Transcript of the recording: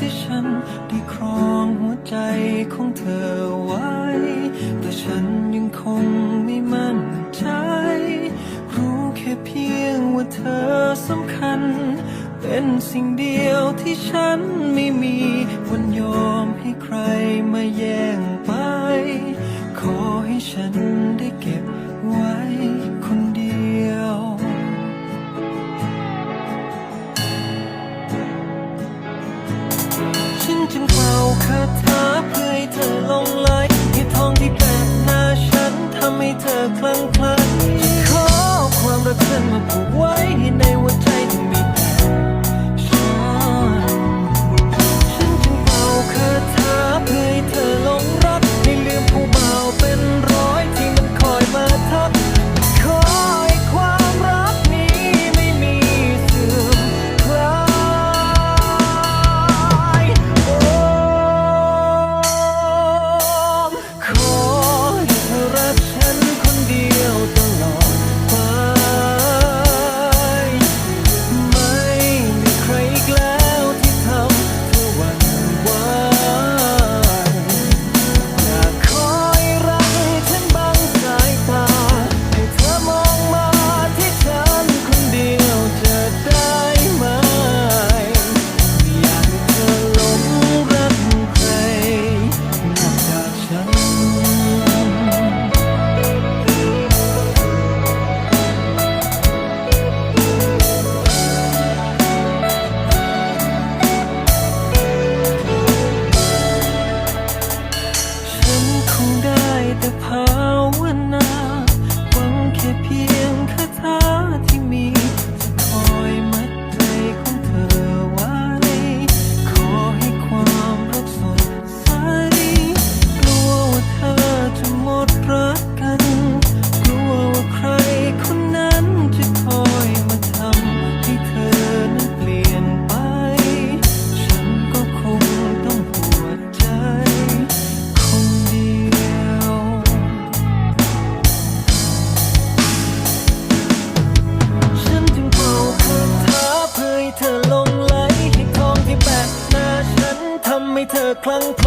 ที่ฉันได้ครองหัวใจของเธอไว้ แต่ฉันยังคงไม่มั่นใจ รู้แค่เพียงว่าเธอสำคัญ เป็นสิ่งเดียวที่ฉันไม่มี วันยอมให้ใครมาแย่ง จึงเป่าคาถาเพื่อให้เธอลงไหลให้ทองที่แปลกหน้าฉันทำให้เธอคลั่งคลั่ง clunk